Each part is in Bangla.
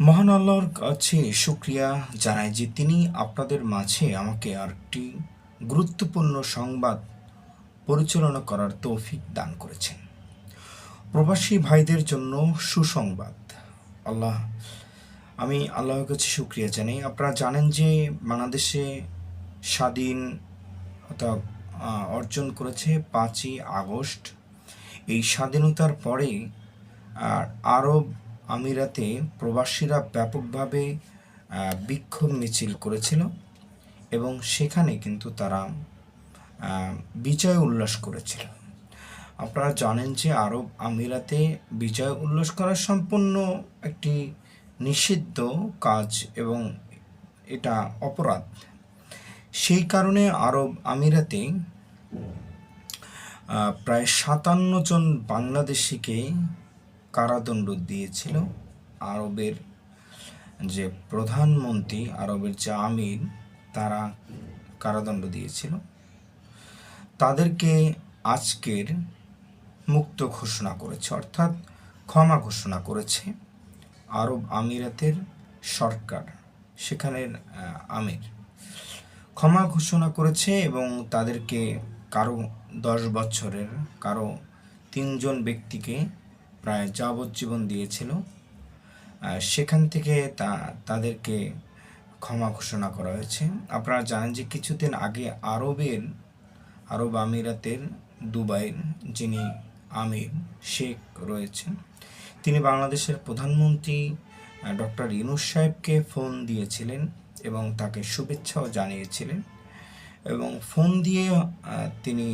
মহান আল্লাহর কাছে শুক্রিয়া জানাই যে তিনি আপনাদের মাঝে আমাকে আরেকটি গুরুত্বপূর্ণ সংবাদ পরিচালনা করার তৌফিক দান করেছেন। প্রবাসী ভাইদের জন্য সুসংবাদ। আল্লাহ আমি আল্লাহর কাছে শুক্রিয়া জানাই। আপনারা জানেন যে বাংলাদেশে স্বাধীনতা আহ, অর্জন করেছে পাঁচই আগস্ট। এই স্বাধীনতার পরে আর আরব আমিরাতে প্রবাসীরা ব্যাপকভাবে বিক্ষোভ মিছিল করেছিল এবং সেখানে কিন্তু তারা বিজয় উল্লাস করেছিল। আপনারা জানেন যে আরব আমিরাতে বিজয় উল্লাস করা সম্পূর্ণ একটি নিষিদ্ধ কাজ এবং এটা অপরাধ। সেই কারণে আরব আমিরাতে প্রায় সাতান্ন জন বাংলাদেশিকে কারাদণ্ড দিয়েছিল আরবের যে প্রধানমন্ত্রী, আরবের যে আমির, তারা কারাদণ্ড দিয়েছিল। তাদেরকে আজকের মুক্ত ঘোষণা করেছে, অর্থাৎ ক্ষমা ঘোষণা করেছে আরব আমিরাতের সরকার, সেখানের আমির। ক্ষমা ঘোষণা করেছে এবং তাদেরকে কারও দশ বছরের, কারও তিনজন ব্যক্তিকে প্রায় যাবজ্জীবন দিয়েছিল সেখান থেকে তা, তাদেরকে ক্ষমা ঘোষণা করা হয়েছে। আপনারা জানেন যে কিছুদিন আগে আরবের, আরব আমিরাতের দুবাইয়ের যিনি আমির শেখ রয়েছেন, তিনি বাংলাদেশের প্রধানমন্ত্রী ডক্টর ইউনুস সাহেবকে ফোন দিয়েছিলেন এবং তাকে শুভেচ্ছাও জানিয়েছিলেন এবং ফোন দিয়ে তিনি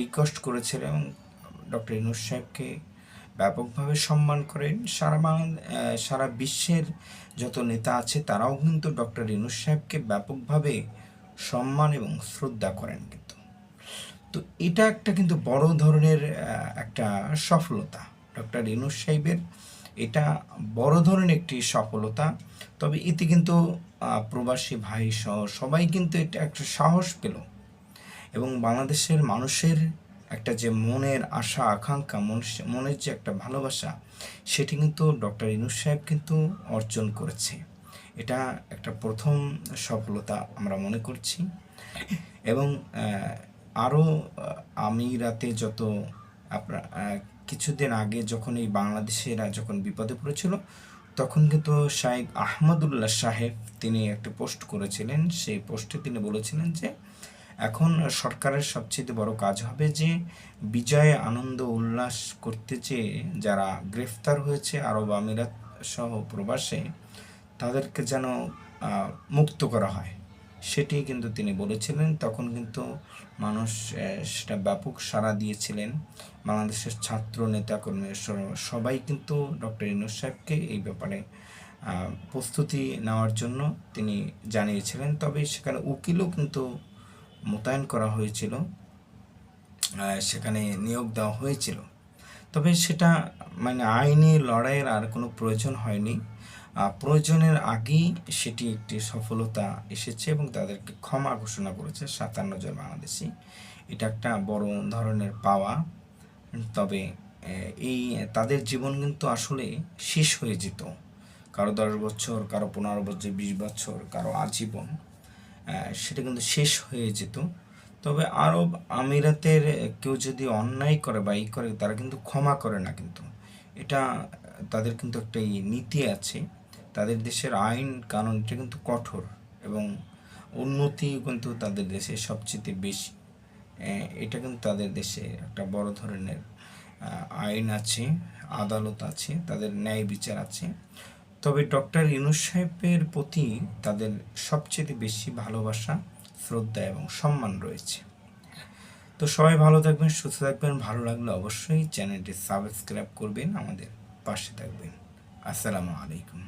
রিকোয়েস্ট করেছিলেন ডক্টর ইউনুস সাহেবকে ব্যাপকভাবে সম্মান করেন। সারা বাংলা সারা বিশ্বের যত নেতা আছে, তারাও কিন্তু ডক্টর ইউনুস সাহেবকে ব্যাপকভাবে সম্মান এবং শ্রদ্ধা করেন কিন্তু। তো এটা একটা কিন্তু বড় ধরনের একটা সফলতা ডক্টর ইনুস সাহেবের। এটা বড় ধরনের একটি সফলতা। তবে এতে কিন্তু প্রবাসী ভাই সহ সবাই কিন্তু এটা একটা সাহস পেল। এবং বাংলাদেশের মানুষের একটা যে মনের আশা, আকাঙ্ক্ষা মনের যে একটা ভালোবাসা, সেটি কিন্তু ডক্টর ইনুস সাহেব কিন্তু অর্জন করেছে। এটা একটা প্রথম সফলতা আমরা মনে করছি। এবং আরও আমিরাতে যত আপনার কিছুদিন আগে যখন এই বাংলাদেশেরা যখন বিপদে পড়েছিল, তখন কিন্তু শাহেক আহমদুল্লাহ সাহেব তিনি একটা পোস্ট করেছিলেন। সেই পোস্টে তিনি বলেছিলেন যে এখন সরকারের সবচেয়ে বড় কাজ হবে যে বিজয়ে, আনন্দ, উল্লাস করতে চেয়ে যারা গ্রেফতার হয়েছে আরব আমিরাত সহ প্রবাসে, তাদেরকে যেন মুক্ত করা হয়। সেটি কিন্তু তিনি বলেছিলেন। তখন কিন্তু মানুষ সেটা ব্যাপক সাড়া দিয়েছিলেন। বাংলাদেশের ছাত্র নেতাকর্মী সবাই কিন্তু ডক্টর ইনুস সাহেবকে এই ব্যাপারে প্রস্তুতি নেওয়ার জন্য তিনি জানিয়েছিলেন। তবে সেখানে উকিলও কিন্তু মোতায়েন করা হয়েছিল সেখানে নিয়োগ দেওয়া হয়েছিল। তবে সেটা মানে আইনি লড়াইয়ের আর কোনো প্রয়োজন হয়নি। প্রয়োজনের আগেই সেটি একটি সফলতা এসেছে এবং তাদেরকে ক্ষমা ঘোষণা করেছে সাতান্ন জন বাংলাদেশি। এটা একটা বড় ধরনের পাওয়া। তবে এই, তাদের জীবন কিন্তু আসলে শেষ হয়ে যেত। কারও দশ বছর, কারও পনেরো বছর, বিশ বছর, কারও আজীবন। সেটা কিন্তু শেষ হয়ে যেত। তবে আরব আমিরাতের কেউ যদি অন্যায় করে বা ই করে, তারা কিন্তু ক্ষমা করে না কিন্তু। এটা তাদের কিন্তু একটা নীতি আছে। তাদের দেশের আইন কানুন এটা কিন্তু কঠোর এবং উন্নতি কিন্তু তাদের দেশে সবচেয়ে বেশি। এটা কিন্তু তাদের দেশে একটা বড় ধরনের আইন আছে, আদালত আছে, তাদের ন্যায় বিচার আছে। তবে ডক্টর ইনুস সাহেবের প্রতি তাদের সবচেয়ে বেশি ভালোবাসা, শ্রদ্ধা এবং সম্মান রয়েছে। তো সবাই ভালো থাকবেন, সুস্থ থাকবেন, ভালো লাগলে অবশ্যই চ্যানেলটি সাবস্ক্রাইব করবেন, আমাদের পাশে থাকবেন। আসসালামু আলাইকুম।